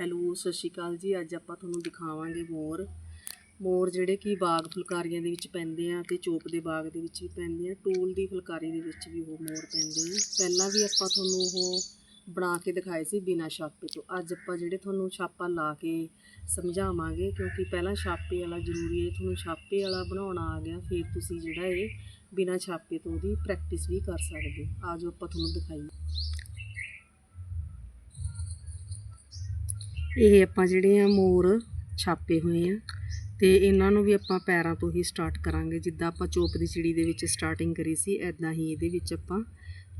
Hello, ਸਤਿ ਸ਼੍ਰੀ ਅਕਾਲ ਜੀ। ਅੱਜ ਆਪਾਂ ਤੁਹਾਨੂੰ ਦਿਖਾਵਾਂਗੇ ਮੋਰ। ਮੋਰ ਜਿਹੜੇ ਕਿ ਬਾਗ ਫੁਲਕਾਰੀਆਂ ਦੇ ਵਿੱਚ ਪੈਂਦੇ ਆ ਤੇ ਚੋਪ ਦੇ ਬਾਗ ਦੇ ਵਿੱਚ ਵੀ ਪੈਂਦੇ ਆ। ਟੂਲ ਦੀ ਫੁਲਕਾਰੀ ਦੇ ਵਿੱਚ ਵੀ ਉਹ ਮੋਰ ਪੈਂਦੇ ਆ। ਪਹਿਲਾਂ ਵੀ ਆਪਾਂ ਤੁਹਾਨੂੰ ਉਹ ਬਣਾ ਕੇ ਦਿਖਾਏ ਸੀ ਬਿਨਾ ਛਾਪੇ ਤੋਂ। ਅੱਜ ਆਪਾਂ ਜਿਹੜੇ ਤੁਹਾਨੂੰ ਛਾਪਾ ਲਾ ਕੇ ਸਮਝਾਵਾਂਗੇ, ਕਿਉਂਕਿ ਪਹਿਲਾਂ ਛਾਪੇ ਵਾਲਾ ਜ਼ਰੂਰੀ ਹੈ। ਤੁਹਾਨੂੰ ਛਾਪੇ ਵਾਲਾ ਬਣਾਉਣਾ ਆ ਗਿਆ, ਫਿਰ ਤੁਸੀਂ ਜਿਹੜਾ ਇਹ ਬਿਨਾ ਛਾਪੇ ਤੋਂ ਉਹਦੀ ਪ੍ਰੈਕਟਿਸ ਵੀ ਕਰ ਸਕਦੇ ਆ ਜੋ ਆਪਾਂ ਤੁਹਾਨੂੰ ਦਿਖਾਈਏ। ਇਹ ਆਪਾਂ ਜਿਹੜੇ ਆ ਮੋਰ ਛਾਪੇ ਹੋਏ ਆ ਤੇ ਇਹਨਾਂ ਨੂੰ ਵੀ ਆਪਾਂ ਪੈਰਾਂ ਤੋਂ ਹੀ ਸਟਾਰਟ ਕਰਾਂਗੇ। ਜਿੱਦਾਂ ਆਪਾਂ ਚੋਪ ਦੀ ਚਿੜੀ ਦੇ ਵਿੱਚ ਸਟਾਰਟਿੰਗ ਕਰੀ ਸੀ ਐਦਾਂ ਹੀ ਇਹਦੇ ਵਿੱਚ ਆਪਾਂ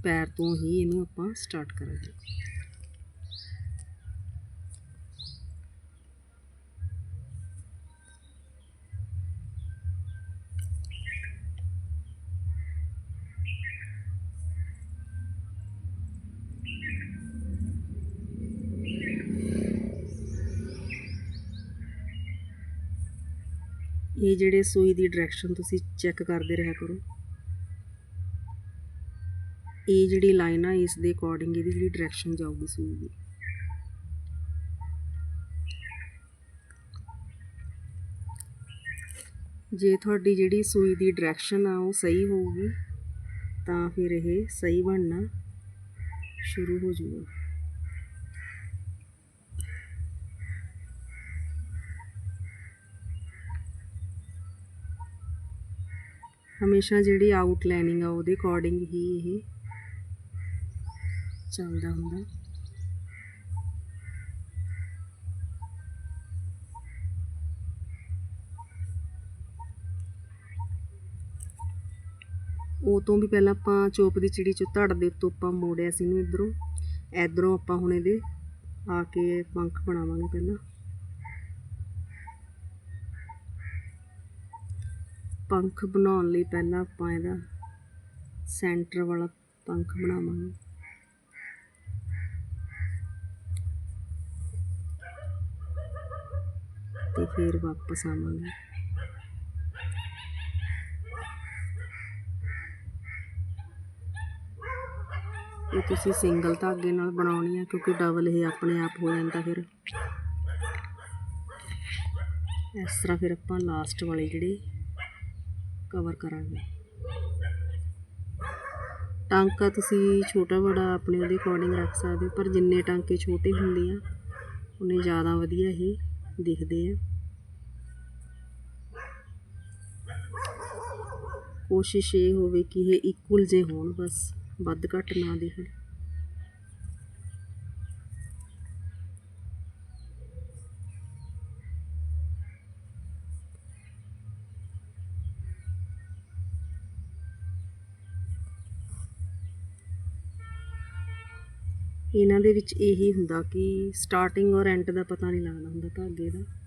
ਪੈਰ ਤੋਂ ਹੀ ਇਹਨੂੰ ਆਪਾਂ ਸਟਾਰਟ ਕਰਾਂਗੇ। ਇਹ ਜਿਹੜੇ ਸੂਈ ਦੀ ਡਾਇਰੈਕਸ਼ਨ ਤੁਸੀਂ ਚੈੱਕ ਕਰਦੇ ਰਿਹਾ ਕਰੋ। ਇਹ ਜਿਹੜੀ ਲਾਈਨ ਆ, ਇਸ ਦੇ ਅਕੋਰਡਿੰਗ ਇਹਦੀ ਜਿਹੜੀ ਡਾਇਰੈਕਸ਼ਨ ਜਾਊਗੀ ਸੂਈ ਦੀ। ਜੇ ਤੁਹਾਡੀ ਜਿਹੜੀ ਸੂਈ ਦੀ ਡਾਇਰੈਕਸ਼ਨ ਆ, ਉਹ ਸਹੀ ਹੋਊਗੀ, ਤਾਂ ਫਿਰ ਇਹ ਸਹੀ ਬਣਨਾ ਸ਼ੁਰੂ ਹੋ ਜਾਊਗਾ। ਹਮੇਸ਼ਾ ਜਿਹੜੀ ਆਊਟਲਾਈਨਿੰਗ ਆ ਉਹਦੇ ਅਕੋਰਡਿੰਗ ਹੀ ਇਹ ਚੱਲਦਾ ਹੁੰਦਾ। ਉਹ ਤੋਂ ਵੀ ਪਹਿਲਾਂ ਆਪਾਂ ਚੋਪ ਦੀ ਚਿੜੀ ਚੋਂ ਧੜ ਦੇ ਉੱਤੋਂ ਆਪਾਂ ਮੋੜਿਆ ਸੀ ਇਹਨੂੰ ਇਧਰੋਂ। ਇਧਰੋਂ ਆਪਾਂ ਹੁਣ ਇਹਦੇ ਆ ਕੇ ਪੰਖ ਬਣਾਵਾਂਗੇ ਪਹਿਲਾਂ। ਪੰਖ ਬਣਾਉਣ ਲਈ ਪਹਿਲਾਂ ਆਪਾਂ ਇਹਦਾ ਸੈਂਟਰ ਵਾਲਾ ਪੰਖ ਬਣਾਵਾਂਗੇ। ਤੇ ਫਿਰ ਵਾਪਸ ਆਵਾਂਗੇ। ਇਹ ਤੁਸੀਂ ਸਿੰਗਲ ਧਾਗੇ ਨਾਲ ਬਣਾਉਣੀ ਆ, ਕਿਉਂਕਿ ਡਬਲ ਇਹ ਆਪਣੇ ਆਪ ਹੋ ਜਾਂਦਾ ਫਿਰ। ਇਸ ਤਰ੍ਹਾਂ ਫਿਰ ਆਪਾਂ ਲਾਸਟ ਵਾਲੇ ਜਿਹੜੀ ਕਵਰ ਕਰਾਂਗੇ। ਟਾਂਕਾ ਤੁਸੀਂ ਛੋਟਾ ਬੜਾ ਆਪਣੇ ਉਹਦੇ ਅਕੋਰਡਿੰਗ ਰੱਖ ਸਕਦੇ ਹੋ, ਪਰ ਜਿੰਨੇ ਟਾਂਕੇ ਛੋਟੇ ਹੁੰਦੇ ਆ, ਉਹਨੇ ਜ਼ਿਆਦਾ ਵਧੀਆ ਹੀ ਦਿਖਦੇ ਆ। ਕੋਸ਼ਿਸ਼ ਇਹ ਹੋਵੇ ਕਿ ਇਹ ਇਕੁਅਲ ਜੇ ਹੋਣ, ਬਸ ਵੱਧ ਘੱਟ ਨਾ ਦਿਖਣ। ਇਹਨਾਂ ਦੇ ਵਿੱਚ ਇਹੀ ਹੁੰਦਾ ਕਿ ਸਟਾਰਟਿੰਗ ਔਰ ਐਂਡ ਦਾ ਪਤਾ ਨਹੀਂ ਲੱਗਦਾ ਹੁੰਦਾ ਧਾਗੇ ਦਾ।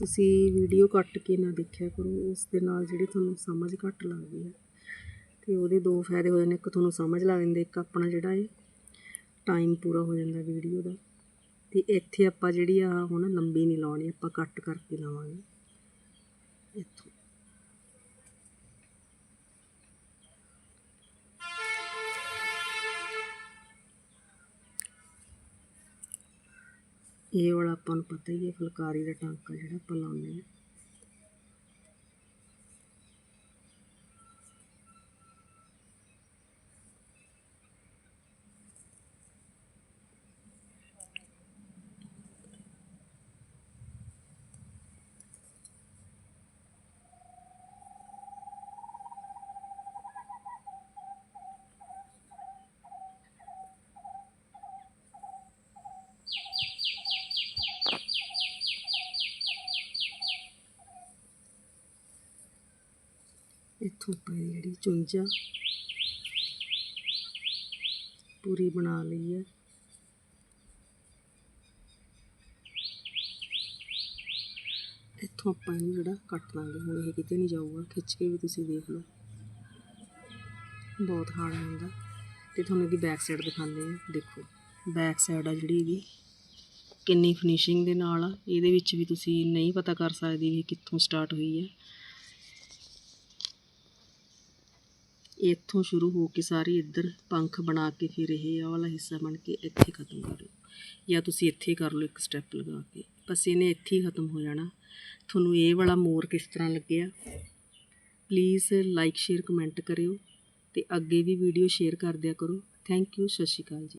ਤੁਸੀਂ ਵੀਡੀਓ ਕੱਟ ਕੇ ਨਾ ਦੇਖਿਆ ਕਰੋ, ਉਸ ਦੇ ਨਾਲ ਜਿਹੜੀ ਤੁਹਾਨੂੰ ਸਮਝ ਘੱਟ ਲੱਗਦੀ ਹੈ। ਤੇ ਉਹਦੇ ਦੋ ਫਾਇਦੇ ਹੋ ਜਾਂਦੇ ਇੱਕ ਤੁਹਾਨੂੰ ਸਮਝ ਲੱਗ ਜਾਂਦੀ, ਇੱਕ ਆਪਣਾ ਜਿਹੜਾ ਹੈ ਟਾਈਮ ਪੂਰਾ ਹੋ ਜਾਂਦਾ ਵੀਡੀਓ ਦਾ। ਤੇ ਇੱਥੇ ਆਪਾਂ ਜਿਹੜੀ ਆ, ਹੁਣ ਲੰਬੀ ਨਹੀਂ ਲਾਉਣੀ, ਆਪਾਂ ਕੱਟ ਕਰਕੇ ਲਾਵਾਂਗੇ। ਇੱਥੋਂ। ਇਹ ਵਾਲਾ ਆਪਾਂ ਨੂੰ ਪਤਾ ਹੀ ਹੈ ਫੁਲਕਾਰੀ ਦਾ ਟਾਂਕਾ ਜਿਹੜਾ ਆਪਾਂ ਲਾਉਂਦੇ ਹਾਂ। ਆਪਾਂ ਇਹਦੀ ਜਿਹੜੀ ਚੁੰਝਾ ਪੂਰੀ ਬਣਾ ਲਈ ਹੈ ਇੱਥੋਂ ਆਪਾਂ ਇਹਨੂੰ ਜਿਹੜਾ ਕੱਟ ਲਾਂਗੇ, ਹੁਣ ਇਹ ਕਿਤੇ ਨਹੀਂ ਜਾਊਗਾ, ਖਿੱਚ ਕੇ ਵੀ ਤੁਸੀਂ ਦੇਖ ਲਓ। ਬਹੁਤ ਹਾਰਡ ਹੁੰਦਾ। ਤੇ ਤੁਹਾਨੂੰ ਇਹਦੀ ਬੈਕ ਸਾਈਡ ਦਿਖਾਉਂਦੇ ਆ ਦੇਖੋ ਬੈਕ ਸਾਈਡ ਆ ਜਿਹੜੀ ਇਹਦੀ। ਕਿੰਨੀ ਫਿਨਿਸ਼ਿੰਗ ਦੇ ਨਾਲ ਆ। ਇਹਦੇ ਵਿੱਚ ਵੀ ਤੁਸੀਂ ਨਹੀਂ ਪਤਾ ਕਰ ਸਕਦੇ ਵੀ ਕਿੱਥੋਂ ਸਟਾਰਟ ਹੋਈ ਹੈ ਇੱਥੋਂ ਸ਼ੁਰੂ ਹੋ ਕੇ ਸਾਰੇ ਇੱਧਰ ਪੰਖ ਬਣਾ ਕੇ ਫਿਰ ਇਹ ਆ ਵਾਲਾ ਹਿੱਸਾ ਬਣ ਕੇ ਇੱਥੇ ਖਤਮ ਕਰ ਲਓ। ਜਾਂ ਤੁਸੀਂ ਇੱਥੇ ਕਰ ਲਓ ਇੱਕ ਸਟੈਪ ਲਗਾ ਕੇ। ਬਸ ਇਹਨੇ ਇੱਥੇ ਹੀ ਖਤਮ ਹੋ ਜਾਣਾ। ਤੁਹਾਨੂੰ ਇਹ ਵਾਲਾ ਮੋਰ ਕਿਸ ਤਰ੍ਹਾਂ ਲੱਗਿਆ? ਪਲੀਜ਼ ਲਾਈਕ ਸ਼ੇਅਰ ਕਮੈਂਟ ਕਰਿਓ ਤੇ ਅੱਗੇ ਵੀ ਵੀਡੀਓ ਸ਼ੇਅਰ ਕਰ ਦਿਆ ਕਰੋ। ਥੈਂਕ ਯੂ ਸਤਿ ਸ਼੍ਰੀ ਅਕਾਲ ਜੀ।